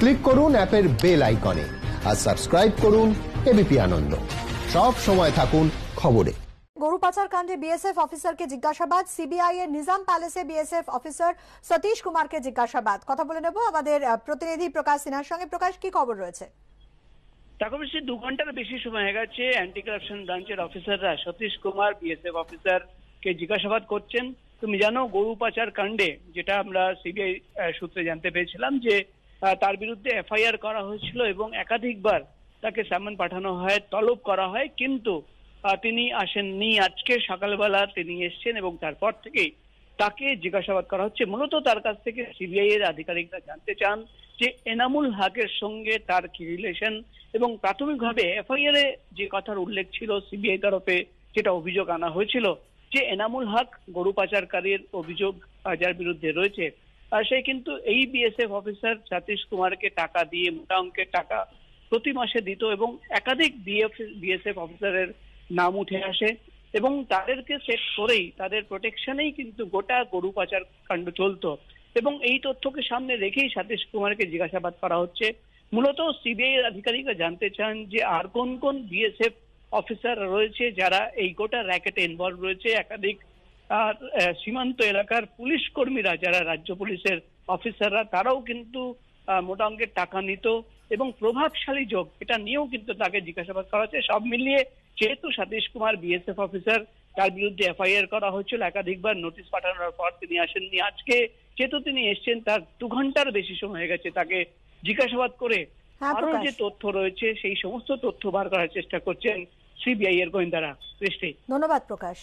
Click করুন অ্যাপের bell আইকনে আর সাবস্ক্রাইব করুন এবিপি আনন্দ। সব সময় থাকুন খবরে। গরু পাচার কাণ্ডে বিএসএফ অফিসারকে জিজ্ঞাসাবাদ সিবিআই এর নিজাম প্যালেসে বিএসএফ অফিসার সতীশ কুমারকে জিজ্ঞাসাবাদ। কথা বলে নেব আমাদের প্রতিনিধি প্রকাশ সিনহার সঙ্গে। প্রকাশ কি খবর রয়েছে? তাকে বেশি দু ঘণ্টার বেশি সময় হয়ে গেছে অ্যান্টি কারাপশন ব্রাঞ্চের অফিসাররা সতীশ কুমার বিএসএফ অফিসার কে জিজ্ঞাসাবাদ করছেন। তুমি জানো গরু পাচার কাণ্ডে যেটা আমরা সিবিআই সূত্রে জানতে পেরেছিলাম যে তার বিরুদ্ধে এফআইআর করা হয়েছিল এবং একাধিকবার তাকে সামন পাঠানো হয়, তলব করা হয়, কিন্তু তিনি আসেননি। আজকে সকালবেলা তিনি এসেছেন এবং তারপর থেকেই তাকে জিজ্ঞাসাবাদ করা হচ্ছে। মূলত তার কাছ থেকে সিবিআই এর আধিকারিকরা জানতে চান যে এনামুল হকের সঙ্গে তার কি রিলেশন এবং প্রাথমিকভাবে এফআইআর এ যে কথার উল্লেখ ছিল সিবিআই তরফে, যেটা অভিযোগ আনা হয়েছিল যে এনামুল হক গরু পাচারকারীর অভিযোগ যার বিরুদ্ধে রয়েছে। সে কিন্তু এই বিএসএফ অফিসার সতীশ কুমারকে টাকা দিয়ে, মোটা অঙ্কের টাকা প্রতি মাসে দিত এবং একাধিক বিএসএফ অফিসারের নাম উঠে আসে এবং তাদেরকে সেট করেই, তাদের প্রোটেকশনেই কিন্তু গোটা গরু পাচার কাণ্ড চলতো এবং এই তথ্যকে সামনে রেখেই সতীশ কুমারকে জিজ্ঞাসাবাদ করা হচ্ছে। মূলত সিবিআই এর আধিকারিকরা জানতে চান যে আর কোন কোন বিএসএফ অফিসার রয়েছে যারা এই গোটা র্যাকেটে ইনভলভ রয়েছে, একাধিক আর সীমান্ত এলাকার পুলিশ কর্মীরা যারা রাজ্য পুলিশের অফিসাররা তারাও কিন্তু মোটা অঙ্কের টাকা নিত এবং প্রভাবশালী যোগ এটা নিয়েও কিন্তু তাকে জিজ্ঞাসাবাদ করা হচ্ছে। সব মিলিয়ে যেহেতু সতীশ কুমার বিএসএফ অফিসার তার বিরুদ্ধে এফআইআর করা হয়েছিল একাধিকবার নোটিশ পাঠানোর পর তিনি আসেননি আজকে। যেহেতু তিনি এসছেন তার দু ঘণ্টার বেশি সময় হয়ে গেছে তাকে জিজ্ঞাসাবাদ করে। হ্যাঁ, আরও যে তথ্য রয়েছে সেই সমস্ত তথ্য বার করার চেষ্টা করছেন সিবিআই এর গোয়েন্দারা। দৃষ্টি ধন্যবাদ প্রকাশ।